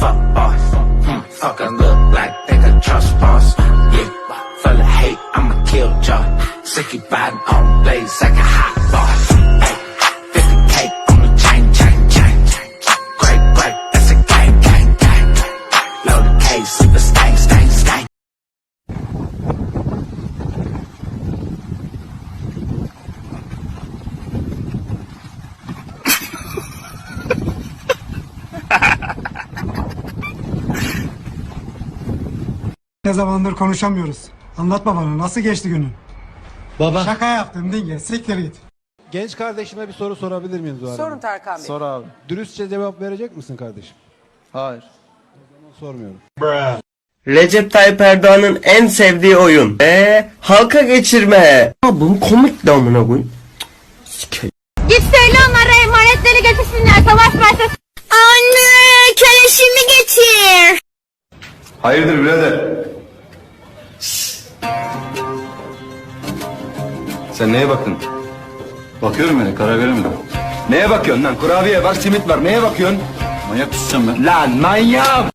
fuck boss. Hmm, fuck I look like they can trust boss. Yeah, full of hate, I'ma kill y'all. Sicky biting on blaze like a hot Ne zamandır konuşamıyoruz. Anlatma bana nasıl geçti günün? Baba. Şaka yaptım dinle siktir git. Genç kardeşime bir soru sorabilir miyim Zuhal Sorun? Tarkan Bey. Sor abi. Dürüstçe cevap verecek misin kardeşim? Hayır. Sormuyorum. Recep Tayyip Erdoğan'ın en sevdiği oyun. Eee halka geçirme. Ama bu komik de amına koyayım. Git söyle onlara emanetleri getirsinler savaş başlasın. Anne keleşimi getir. Hayırdır birader? Sen neye baktın? Bakıyorum yani karar veremedim. Neye bakıyorsun lan? Kurabiye var, simit var. Neye bakıyorsun? Manyak mısın sen be? Lan manyak!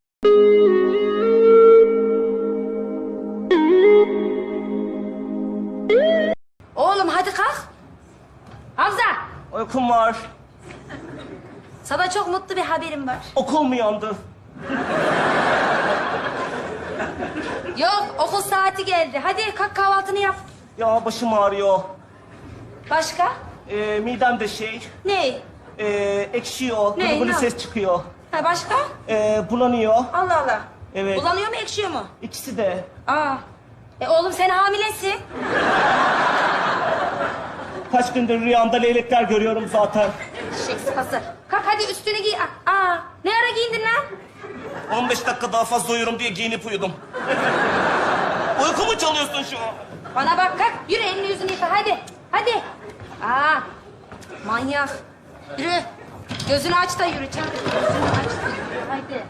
Oğlum hadi kalk. Hamza. Uykum var. Sana çok mutlu bir haberim var. Okul mu yandı? Yok okul saati geldi. Hadi kalk kahvaltını yap. Ya başım ağrıyor. Başka? Ee, midem de şey, Ne? ee, ekşiyor. Ne, böyle ne? ses çıkıyor. Ha başka? Ee, bulanıyor. Allah Allah. Evet. Bulanıyor mu ekşiyor mu? İkisi de. Aa. E oğlum sen hamilesin. Kaç gündür rüyamda leylekler görüyorum zaten. Şek sıpası. Kalk hadi üstünü giy. Aa. Ne ara giyindin lan? 15 dakika daha fazla uyurum diye giyinip uyudum. Uykumu çalıyorsun şu an. Bana bak kalk. Yürü elini yüzünü yıka hadi. Hadi. Aa. Manyak. Yürü. Gözünü aç da yürü çabuk. Gözünü aç da yürü. Hadi.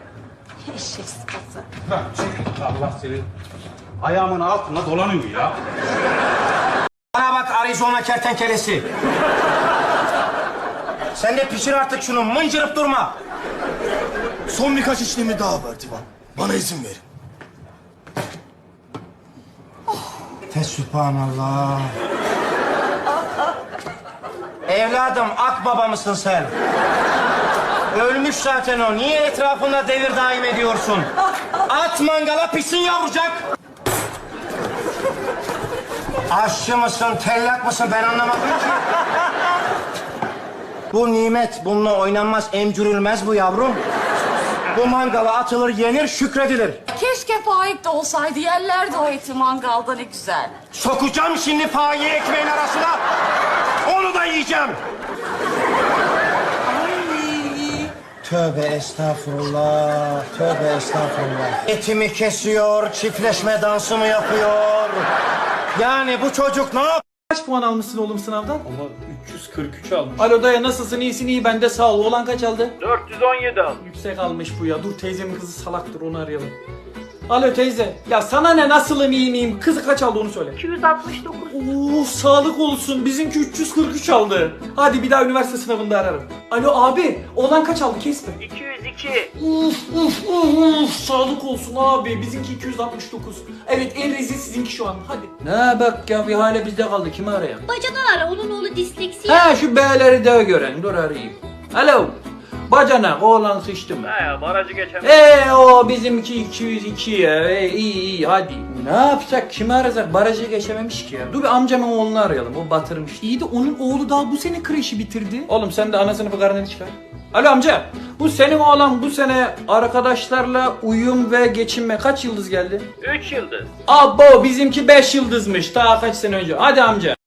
Eşek sıpası. Allah seni ayağımın altına dolanıyor ya. Bana bak Arizona kertenkelesi. Sen de pişir artık şunu mıncırıp durma. Son birkaç işlemi daha var Divan. Bana izin verin. Fesübhanallah. Evladım akbaba mısın sen? Ölmüş zaten o. Niye etrafında devir daim ediyorsun? At mangala pişsin yavrucak. Aşçı mısın, tellak mısın ben anlamadım ki. Bu nimet, bununla oynanmaz, emcürülmez bu yavrum. Bu mangala atılır, yenir, şükredilir. Keşke Faik de olsaydı yerlerdi o eti mangalda ne güzel. Sokacağım şimdi fayi ekmeğin arasına. Onu da yiyeceğim. Tövbe estağfurullah, tövbe estağfurullah. Etimi kesiyor, çiftleşme dansı mı yapıyor? Yani bu çocuk ne yap? Kaç puan almışsın oğlum sınavdan? Ama 343 almış. Alo daya nasılsın? İyisin iyi ben de sağ ol. Oğlan kaç aldı? 417 aldı. Yüksek almış bu ya. Dur teyzemin kızı salaktır onu arayalım. Alo teyze. Ya sana ne nasılım iyi miyim? Kızı kaç aldı onu söyle. 269. Oo sağlık olsun. Bizimki 343 aldı. Hadi bir daha üniversite sınavında ararım. Alo abi. Oğlan kaç aldı kesme. 202. Uf uf uf uf. Sağlık olsun abi. Bizimki 269. Evet en rezil sizinki şu an. Hadi. Ne bak ya bir hale bizde kaldı. Kimi arayalım? Bacadan ara onun oğlu disleksi. Ha şu B'leri de gören. Dur arayayım. Alo. Bacanak oğlan sıçtım. He barajı geçemem. Eee o bizimki 202 ya. E, iyi iyi hadi. Ne yapacak? Kimi arasak? Barajı geçememiş ki ya. Dur bir amcamın oğlunu arayalım. O batırmış. İyi de onun oğlu daha bu sene kreşi bitirdi. Oğlum sen de ana sınıfı karneni çıkar. Alo amca. Bu senin oğlan bu sene arkadaşlarla uyum ve geçinme kaç yıldız geldi? 3 yıldız. Abo bizimki 5 yıldızmış daha kaç sene önce. Hadi amca.